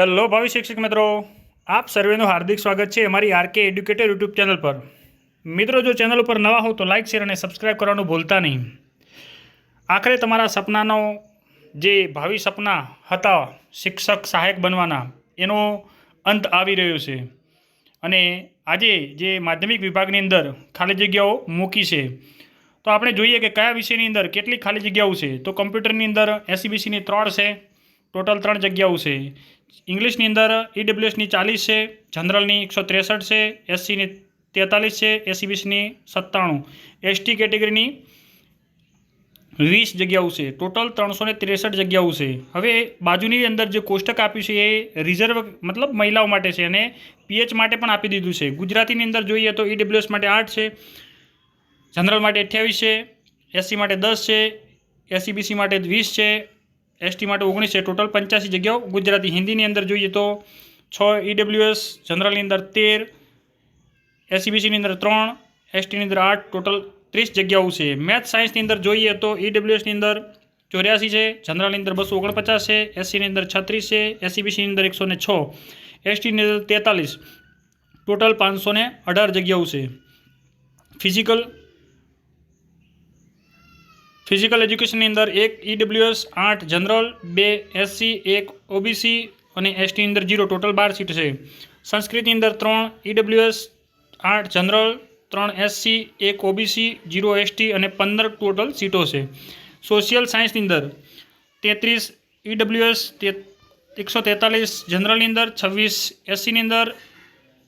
Hello ભાવિ શિક્ષક મિત્રો. આપ સર્વેનું હાર્દિક સ્વાગત છે અમારી આરકે એડ્યુકેટર યુટ્યુબ ચેનલ પર. મિત્રો, જો ચેનલ ઉપર નવા હો તો લાઇક શેર અને સબસ્ક્રાઇબ કરવાનું ભૂલતા નહીં. આખરે તમારા સપનાનો જે ભાવિ સપના હતા શિક્ષક સહાયક બનવાના, એનો અંત આવી રહ્યો છે. અને આજે જે માધ્યમિક વિભાગની અંદર ખાલી જગ્યાઓ મૂકી છે, તો આપણે જોઈએ કે કયા વિષયની અંદર કેટલી ખાલી જગ્યાઓ છે. તો કમ્પ્યુટરની અંદર એસીબીસીની ત્રણ છે ટોટલ ત્રણ જગ્યાઓ છે. ઇંગ્લિશની અંદર ઈડબ્લ્યુએસની ચાલીસ છે, જનરલની એકસો ત્રેસઠ છે, એસસીની તેતાલીસ છે એસીબીસીની સત્તાણું. એસટી કેટેગરીની વીસ જગ્યાઓ છે. ટોટલ ત્રણસો ને ત્રેસઠ જગ્યાઓ છે. હવે બાજુની અંદર જે કોષ્ટક આપ્યું છે એ રિઝર્વ મતલબ મહિલાઓ માટે છે અને પીએચ માટે પણ આપી દીધું છે. ગુજરાતીની અંદર જોઈએ તો ઈડબ્લ્યુએસ માટે આઠ છે, જનરલ માટે અઠ્યાવીસ છે, એસસી માટે દસ છે, એસસીબીસી માટે વીસ છે એસટી માટે ઓગણીસ છે. ટોટલ પંચ્યાસી જગ્યાઓ ગુજરાતી. હિન્દીની અંદર જોઈએ તો છ ઈડબ્લ્યુએસ જનરલની અંદર તેર એસસીબીસીની અંદર ત્રણ એસટીની અંદર આઠ ટોટલ ત્રીસ જગ્યાઓ છે. મેથ સાયન્સની અંદર જોઈએ તો ઈડબ્લ્યુએસની અંદર ચોર્યાસી છે. જનરલની અંદર બસો ઓગણપચાસ છે. એસસીની અંદર છત્રીસ છે. એસસીબીસીની અંદર એકસો ને છ. એસટીની અંદર તેતાલીસ. ટોટલ પાંચસો અઢાર જગ્યાઓ છે. ફિઝિકલ ફિઝિકલ એજ્યુકેશનની અંદર એક ઈડબ્લ્યુએસ આઠ જનરલ બે એસસી એક ઓબીસી અને એસટી અંદર જીરો ટોટલ બાર સીટ છે. સંસ્કૃતની અંદર ત્રણ ઈડબ્લ્યુએસ આઠ જનરલ ત્રણ એસસી એક ઓબીસી જીરો એસટી અને પંદર ટોટલ સીટો છે. સોશિયલ સાયન્સની અંદર તેત્રીસ ઈડબ્લ્યુએસ તે એકસો તેતાલીસ જનરલની અંદર, છવ્વીસ એસસીની અંદર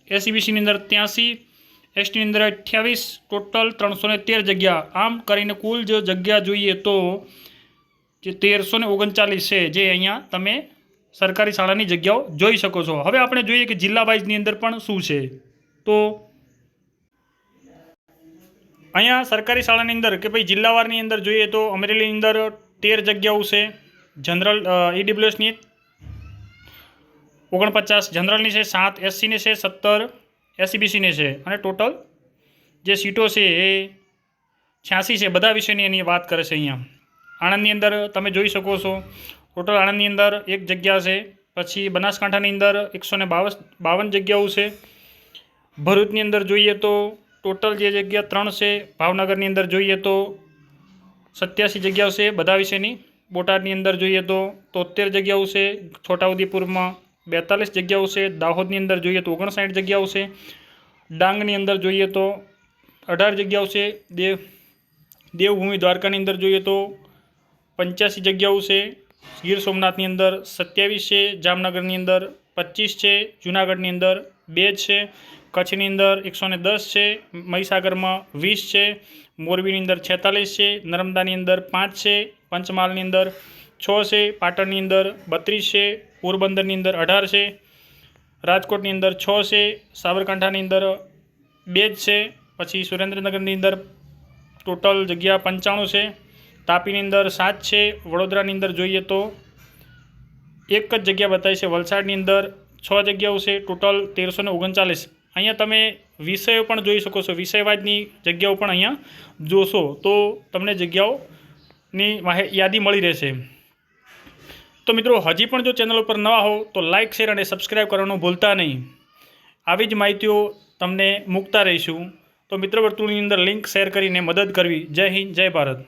એસસીબીસીની અંદર ત્યાંસી એસટીની અંદર અઠ્યાવીસ ટોટલ ત્રણસો ને તેર જગ્યા. આમ કરીને કુલ જો જગ્યા જોઈએ તો જે તેરસો ઓગણચાલીસ છે, જે અહીંયા તમે સરકારી શાળાની જગ્યાઓ જોઈ શકો છો. હવે આપણે જોઈએ કે જિલ્લા વાઇઝની અંદર પણ શું છે? તો અહીંયા સરકારી શાળાની અંદર કે ભાઈ જિલ્લાવારની અંદર જોઈએ તો અમરેલીની અંદર તેર જગ્યાઓ છે. જનરલ ઈડબ્લ્યુએસની ઓગણપચાસ, જનરલની છે સાત એસસીની છે સત્તર એસસીબીસીની છે. અને ટોટલ જે સીટો છે એ છ્યાસી છે. બધા વિષયની એની વાત કરે છે અહીંયા. આણંદની અંદર તમે જોઈ શકો છો. ટોટલ આણંદની અંદર એક જગ્યા છે. પછી બનાસકાંઠાની અંદર એકસો ને બાવન બાવન જગ્યાઓ છે. ભરૂચની અંદર જોઈએ તો ટોટલ જે જગ્યા ત્રણ છે, ભાવનગરની અંદર જોઈએ તો સત્યાસી જગ્યાઓ છે. બધા વિષયની બોટાદની અંદર જોઈએ તો તોતેર જગ્યાઓ છે. છોટાઉદેપુરમાં બેતાલીસ જગ્યાઓ છે. દાહોદની અંદર જોઈએ તો ઓગણસાઠ જગ્યાઓ છે. ડાંગની અંદર જોઈએ તો અઢાર જગ્યાઓ છે. દેવ દેવભૂમિ દ્વારકાની અંદર જોઈએ તો પંચ્યાસી જગ્યાઓ છે. ગીર સોમનાથની અંદર સત્યાવીસ છે. જામનગરની અંદર પચીસ છે. જુનાગઢની અંદર બે છે. કચ્છની અંદર એકસો દસ છે. મહીસાગરમાં વીસ છે. મોરબીની અંદર છેતાલીસ છે. નર્મદાની અંદર પાંચ છે. પંચમહાલની અંદર છ છે પાટણની અંદર, બત્રીસ છે પોરબંદરની અંદર અઢાર છે રાજકોટની અંદર છ છે સાબરકાંઠાની અંદર બે જ છે પછી સુરેન્દ્રનગરની અંદર ટોટલ જગ્યા પંચાણું છે તાપીની અંદર સાત છે વડોદરાની અંદર જોઈએ તો એક જ જગ્યા બતાવી છે, વલસાડની અંદર છ જગ્યાઓ છે, ટોટલ તેરસો ને ઓગણચાલીસ. અહીંયા તમે વિષયો પણ જોઈ શકો છો, વિષયવાદની જગ્યાઓ પણ અહીંયા જોશો, તો તમને જગ્યાઓની યાદી મળી રહેશે. તો મિત્રો, હજી પણ જો ચેનલ ઉપર નવા હો તો લાઇક શેર અને સબસ્ક્રાઈબ કરવાનું ભૂલતા નહીં. આવી જ માહિતીઓ તમને મૂકતા રહીશું. તો મિત્ર, વર્તુળની અંદર લિંક શેર કરીને મદદ કરવી. જય હિન્દ, જય ભારત.